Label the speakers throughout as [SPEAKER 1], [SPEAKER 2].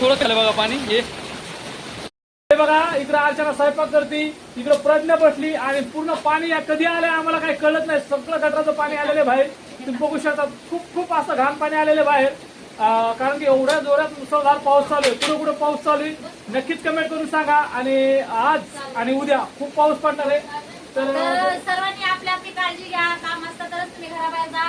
[SPEAKER 1] थोडं खालं बघा पाणी हे. हे बघा इकडं अर्चना स्वयंपाक करते इकडं प्रज्ञा बसली आणि पूर्ण पाणी या कधी आलंय आम्हाला काही कळत नाही. सगळं गटराचं पाणी आलेलं आहे बाहेर. तुम्ही बघू शकता खूप खूप असं घाण पाणी आलेलं आहे बाहेर. कारण की एवढ्या जोरात मुसळधार पाऊस चालू आहे. कुठं कुठं पाऊस चालू आहे? नक्कीच कमेंट करून सांगा. आणि आज आणि उद्या खूप पाऊस पडणार आहे. तर
[SPEAKER 2] सर्वांनी आपली आपली काळजी घ्या. काम असतं तरच तुम्ही घराबाहेर जा.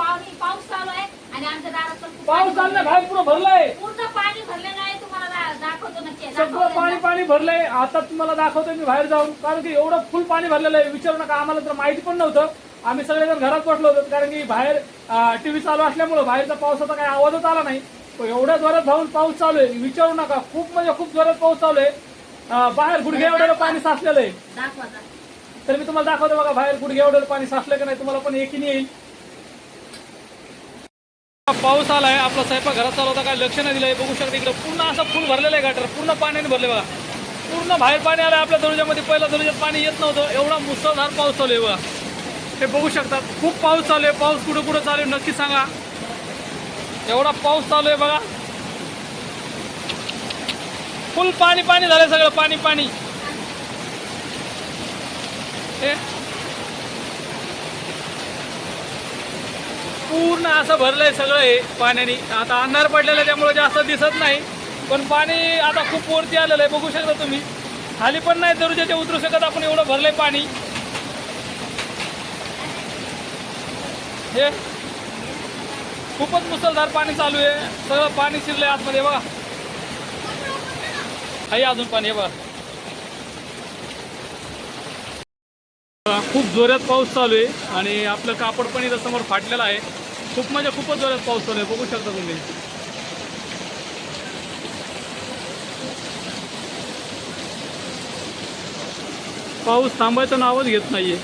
[SPEAKER 2] पाणी पाऊस चालू आहे आणि आमच्या दारात पण खूप
[SPEAKER 1] पाऊस
[SPEAKER 2] पाणी
[SPEAKER 1] चाललंय बाहेर पुढं भरलंय?
[SPEAKER 2] पूर्ण पाणी भरलेलं आहे तुम्हाला दा- दाखवतो नक्की.
[SPEAKER 1] सगळं पाणी पाणी भरलंय. आता तुम्हाला दाखवतोय मी बाहेर जाऊन. कारण की एवढं फुल पाणी भरलेलं आहे. विचारू नका आम्हाला तर माहिती पण नव्हतं. आम्ही सगळेजण घरात बसलो होतो. कारण की बाहेर टीव्ही चालू असल्यामुळे बाहेरचा पावसाचा काही आवाजच आला नाही. पण एवढ्या जोरात धावून पाऊस चालू आहे. विचारू नका खूप म्हणजे खूप जोरात पाऊस चालू आहे. अं, बाहेर गुडघे एवढं पाणी साचलेलं आहे.
[SPEAKER 2] दाखवा.
[SPEAKER 1] तर मी तुम्हाला दाखवतो बघा बाहेर गुडघे एवढं पाणी साचलं का नाही तुम्हाला पण एकीने येईल. पाऊस आला आहे आपला स्वयंपाक घरात चालू होता काय लक्ष नाही दिलं आहे बघू शकता इकडं पूर्ण असं फुल भरलेलं आहे गाटर पूर्ण पाण्याने भरले बघा. पूर्ण बाहेर पाणी आलं आपल्या दरुजामध्ये पहिल्या दरुजात पाणी येत नव्हतं. एवढा मुसळधार पाऊस चालू आहे बघा. हे बघू शकतात खूप पाऊस चालू आहे. पाऊस कुठं कुठं चालू आहे नक्की सांगा. एवढा पाऊस चालू आहे बघा. फुल पाणी पाणी झालं सगळं पाणी पाणी. हे पूर्ण असं भरलंय सगळं हे पाण्याने. आता अंधार पडलेलं आहे त्यामुळे जास्त दिसत नाही. पण पाणी आता खूप वरती आलेलं आहे बघू शकता तुम्ही. खाली पण नाही दरुजाच्या उतरू शकत आपण एवढं भरलंय पाणी. हे. खूपच मुसळधार पाणी चालू आहे. सगळं पाणी शिरलंय आतमध्ये बघा. आहे अजून पाणी बघा. खूप जोरात पाऊस चालू आहे आणि आपलं कापड पण इथं समोर फाटलेलं आहे. खूप म्हणजे खूपच जोरात पाऊस चालू आहे बघू शकता तुम्ही. पाऊस थांबायचं नावच घेत नाहीये.